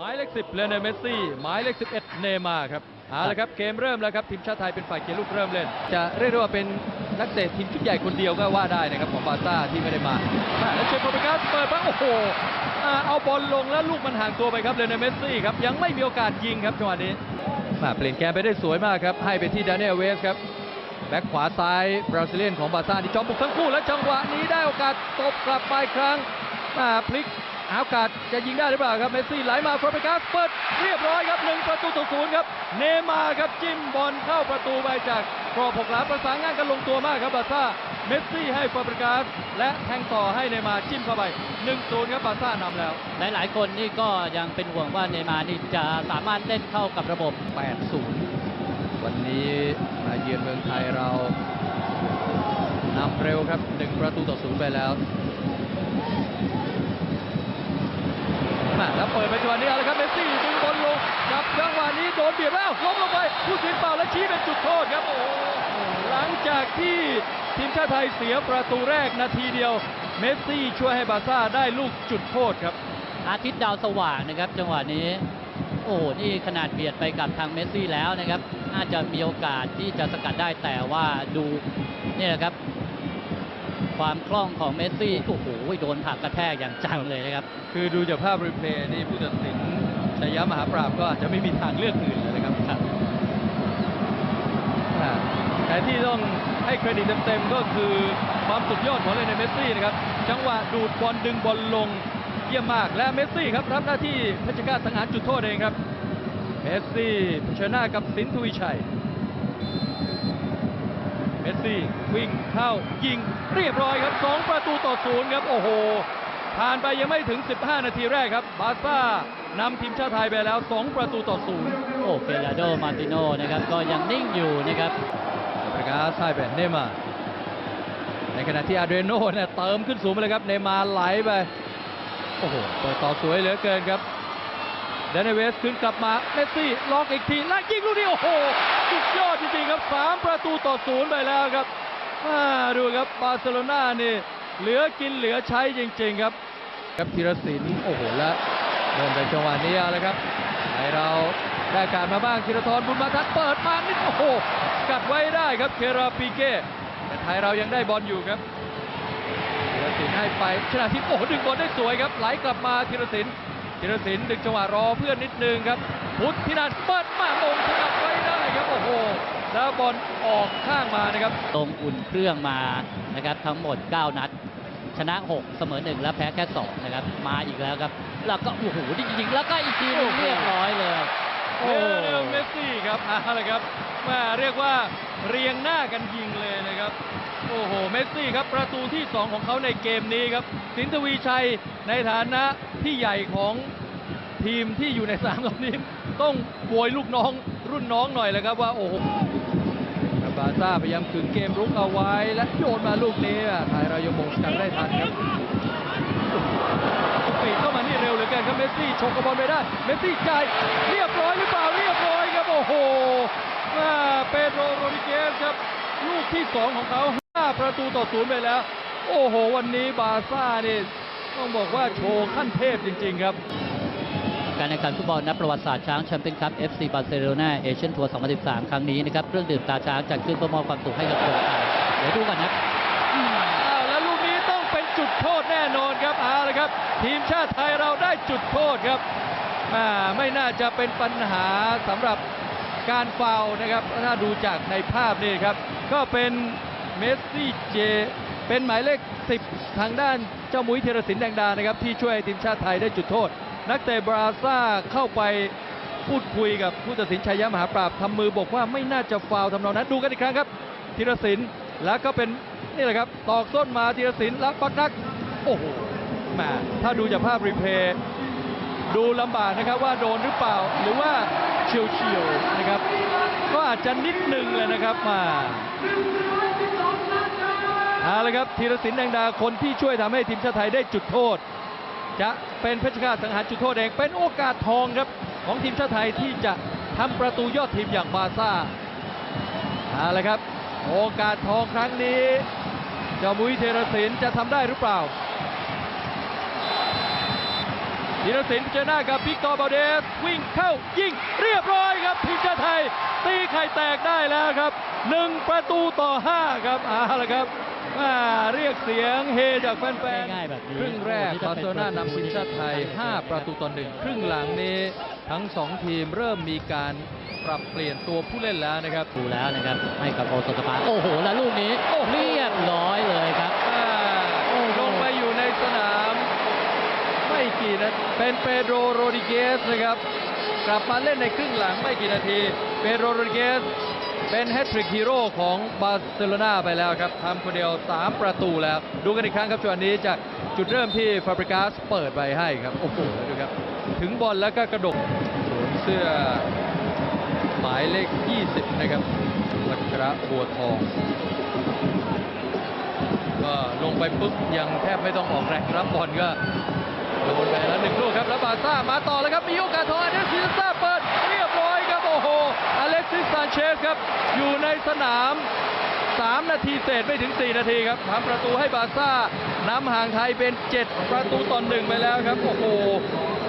หมายเลข10เลโอนเมสซี่หมายเลข11เนย์มาครับเอาละครับเกมเริ่มแล้วครับทีมชาติไทยเป็นฝ่ายเขียลูกเริ่มเล่น จะเรียกได้ว่าเป็นนักเตะทีมชุดใหญ่คนเดียวก็ว่าได้นะครับของบาซ่าที่ไม่ได้มาแล้วเชฟโปรเบกัสเปิดมาโอ้โหเอาบอลลงแล้วลูกมันห่างตัวไปครับเลโอนเมสซี่ครับยังไม่มีโอกาสยิงครับจังหวะนี้ม่เปลี่ยนแกมไปได้สวยมากครับให้ไปที่ดานิเอลเวสครับแบ็คขวาซ้ายบราซิเลียนของบาซ่าที่จอมบุกทั้งคู่และจังหวะนี้ได้โอกาสตบกลับไปครั้งมาพลิก หาโอกาสจะยิงได้หรือเปล่าครับเมสซี่ไหลมาฟาเบกัสเปิดเรียบร้อยครับหนึ่งประตูต่อศูนย์ครับเนมาร์ครับจิ้มบอลเข้าประตูไปจากกรอบหกหลาประสานงานกันลงตัวมากครับบาซ่าเมสซี่ให้ฟาเบกัสและแทงต่อให้เนมาร์จิ้มเข้าไป1-0ครับบาซ่านำแล้ว หลายๆ คนนี่ก็ยังเป็นห่วงว่าเนมาร์นี่จะสามารถเล่นเข้ากับระบบ 8-0 วันนี้มาเยือนเมืองไทยเรานำเร็วครับ 1 ประตูต่อศูนย์ไปแล้ว มาแล้วเปิดไปจังหวะนี้เอาละครับเมสซี่ดึงบอลลงจับจังหวะนี้โดนเบียดแล้วล้มลงไปผู้สินเป่าและชี้เป็นจุดโทษครับ หลังจากที่ทีมชาติไทยเสียประตูแรกนาทีเดียว เมสซี่ช่วยให้บาซ่าได้ลูกจุดโทษครับ อาทิตย์ดาวสว่างนะครับ จังหวะนี้ โอ้โหนี่ขนาดเบียดไปกับทางเมสซี่แล้วนะครับ น่าจะมีโอกาสที่จะสกัดได้แต่ว่าดูนี่ยนะครับ ความคล่องของเมสซี่โอ้โหโดนผลักกระแทกอย่างจังเลยนะครับ คือดูจากภาพรีเพลย์นี่ผู้ตัดสินชัยยะมหาปราบก็อาจจะไม่มีทางเลือกอื่นเลยนะครับครับอ่าแต่ที่ต้องให้เครดิตเต็มๆก็คือความสุดยอดของเลนเมสซี่นะครับ จังหวะดูดบอลดึงบอลลงเยี่ยมมากและเมสซี่ครับรับหน้าที่เพชรฆาตสังหารจุดโทษเองครับ เมสซี่เผชิญหน้ากับสินทวีชัย เมสซี่วิ่งเข้ายิงเรียบร้อยครับ 2 ประตูต่อศูนย์ครับ โอ้โห ผ่านไปยังไม่ถึง 15 นาทีแรกครับ บาร์ซ่านำทีมชาติไทยไปแล้ว 2 ประตูต่อศูนย์โอ้เฟลาโดมาติโนนะครับ ก็ยังนิ่งอยู่นะครับประกาศใช่แบบเนย์มาร์ในขณะที่อาเดรโน่เนี่ยเติมขึ้นสูงไปเลยครับ เนย์มาร์ไหลไป โอ้โห เปิดต่อสวยเหลือเกินครับเดนเวสขึ้นกลับมา เมสซี่ล็อกอีกที และยิงลูกนี้ โอ้โห สุดยอด ครับ3ประตูต่อศูนย์ไปแล้วครับดูครับบาร์เซโลนานี่เหลือกินเหลือใช้จริง ๆ ครับ ครับธีรศิลป์โอ้โหและเดินไปจังหวะนี้เอาละครับให้เราได้การมาบ้างธีรทรบุญมาทัศน์เปิดมานิดโอ้โหกัดไว้ได้ครับเคราปีเก้แต่ไทยเรายังได้บอลอยู่ครับธีรศิลป์ให้ไปชนะทิพย์โอ้โหดึงบอลได้สวยครับไหลกลับมาธีรศิลป์ธีรศิลป์ดึงจังหวะรอเพื่อนนิดนึงครับพุทธินันท์เปิดมามงสกัดไว้ได้ครับโอ้โห แล้วบอลออกข้างมานะครับ ลงอุ่นเครื่องมานะครับ ทั้งหมด 9 นัด ชนะ 6 เสมอ 1 และแพ้แค่ 2 นะครับ มาอีกแล้วครับ แล้วก็โอ้โหจริงๆแล้วก็อีกทีหนึงเรียบร้อยเลยโอ้เลโอเนลเมสซี่ครับเอาละครับแมาเรียกว่าเรียงหน้ากันยิงเลยนะครับ โอ้โห เมสซี่ครับ ประตูที่ 2 ของเขาในเกมนี้ครับ สินทวีชัยในฐานะที่ใหญ่ของทีมที่อยู่ในสนามตอนนี้ ต้องโวยลูกน้องรุ่นน้องหน่อยเลยครับว่าโอ้โห บาซ่าพยายามขึงเกมรุกเอาไว้ และโยนมาลูกนี้อะไทยเรายังมงกันได้ทันครับปีเข้ามานี่เร็วเหลือเกินครับเมสซี่ชกกับบอลไปได้ เมสซี่จ่ายเรียบร้อยหรือเปล่าเรียบร้อยครับโอ้โหอ่าเปโดรโรดิเกสครับ ลูกที่2ของเขา5ประตูต่อศูนย์ไปแล้ว โอ้โห วันนี้บาซ่านี่ต้องบอกว่าโชว์ขั้นเทพจริง ๆ ครับ การแข่งขันฟุตบอลนัดประวัติศาสตร์ช้างแชมเปี้ยนคัพ FC บาร์เซโลนาเอเชียนทัวร์ 2013 ครั้งนี้นะครับ เครื่องดื่มตาช้างจัดขึ้นเพื่อมอบความสุขให้กับคนไทยเดี๋ยวดูกันนะแล้วลูกนี้ต้องเป็นจุดโทษแน่นอนครับเอาละครับ ทีมชาติไทยเราได้จุดโทษครับอ่าไม่น่าจะเป็นปัญหาสำหรับการฟาวล์นะครับ ถ้าดูจากในภาพนี่ครับ ก็เป็นเมสซี่เจ เป็นหมายเลข 10 ทางด้านเจ้ามุ้ยเทรศินแดงดานะครับ ที่ช่วยทีมชาติไทยได้จุดโทษ นักเตะบราซ่าเข้าไปพูดคุยกับผู้ตัดสินชัยยะมหาปราบทำมือบอกว่าไม่น่าจะฟาวทำนองนั้นดูกันอีกครั้งครับธีรศิลป์แล้วก็เป็นนี่แหละครับตอกส้นมาธีรศิลป์แล้วปักนักโอ้โหแหมถ้าดูจากภาพรีเพย์ดูลำบากนะครับว่าโดนหรือเปล่าหรือว่าเฉียวเฉียวๆนะครับ ก็อาจจะนิดนึงเลยนะครับมาเอาละครับธีรศิลป์แดงดาคนที่ช่วยทำให้ทีมชาติไทยได้จุดโทษ จะเป็นเพชรฆาตสังหารจุดโทษเอง เป็นโอกาสทองครับของทีมชาติไทยที่จะทำประตูยอดทีมอย่างบาซ่าเอาละครับ โอกาสทองครั้งนี้เจ้ามุ้ยเทรศินจะทำได้หรือเปล่าธีรศิลป์เจอหน้ากับพิกตอร์บาเดสวิ่งเข้ายิงเรียบร้อยครับทีมชาติไทยตีไข่แตกได้แล้วครับหนึ่งประตูต่อห้าครับเอาละครับ อ่าเรียกเสียงเฮจากแฟนง่ายๆแบบนี้ครึ่งแรกโอ้โหนี่ถ้าบาร์เซโลนานำทีมชาติไทยเป็นประตู5ประตูต่อหนึ่งครึ่งหลังนี้ทั้ง 2 ทีมเริ่มมีการปรับเปลี่ยนตัวผู้เล่นแล้วนะครับดูแล้วนะครับให้กับโอสถสภาโอ้โห แล้วลูกนี้เรียบร้อยเลยครับ อ่าโอ้โห ลงไปอยู่ในสนาม ไม่กี่นาทีเป็นเปโดรโรดิเกสนะครับ กลับมาเล่นในครึ่งหลังไม่กี่นาที เปโดรโรดิเกส เป็นแฮตทริกฮีโร่ของบาร์เซโลนาไปแล้วครับทำคนเดียว 3 ประตูแล้ว ดูกันอีกครั้งครับจังหวะนี้จากจุดเริ่มที่ฟาบริกาสเปิดไปให้ครับ โอ้โหดูครับ ถึงบอลแล้วก็กระดกสวมเสื้อหมายเลข 20 นะครับวัชระบัวทอง ก็ลงไปปุ๊บ ยังแทบไม่ต้องออกแรงรับบอลก็โดนไปแล้วหนึ่งลูกครับ แล้วบาร์ซ่ามาต่อแล้วครับ มีโอกาสทองอเล็กซิสซา อเล็กซิสซานเชสครับ อยู่ในสนาม 3 นาทีเศษไม่ถึง 4 นาทีครับทำประตูให้บาร์ซ่านำห่างไทยเป็น 7 ประตูต่อหนึ่งไปแล้วครับ โอ้โห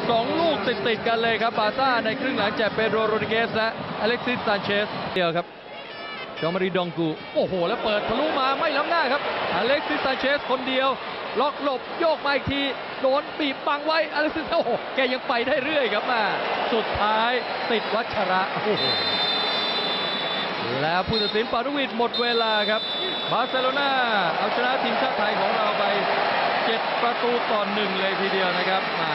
สองลูกติดติดกันเลยครับบาร์ซ่าในครึ่งหลังจากเปโดรโรดิเกสและอเล็กซิสซานเชสเดียวครับจอมารีดองกู โอ้โห แล้วเปิดทะลุมาไม่ล้ำหน้าครับ อเล็กซิสซานเชสคนเดียว ล็อกหลบโยกมาอีกที โดนบีบบังไว้อเล็กซิสโอ้โหแกยังไปได้เรื่อยครับมาสุดท้ายติดวัชระโอ้โหแล้วผู้ตัดสินปารุวิทย์หมดเวลาครับ บาร์เซโลนาเอาชนะทีมชาติไทยของเราไป7ประตูต่อหนึ่งเลยทีเดียวนะครับมา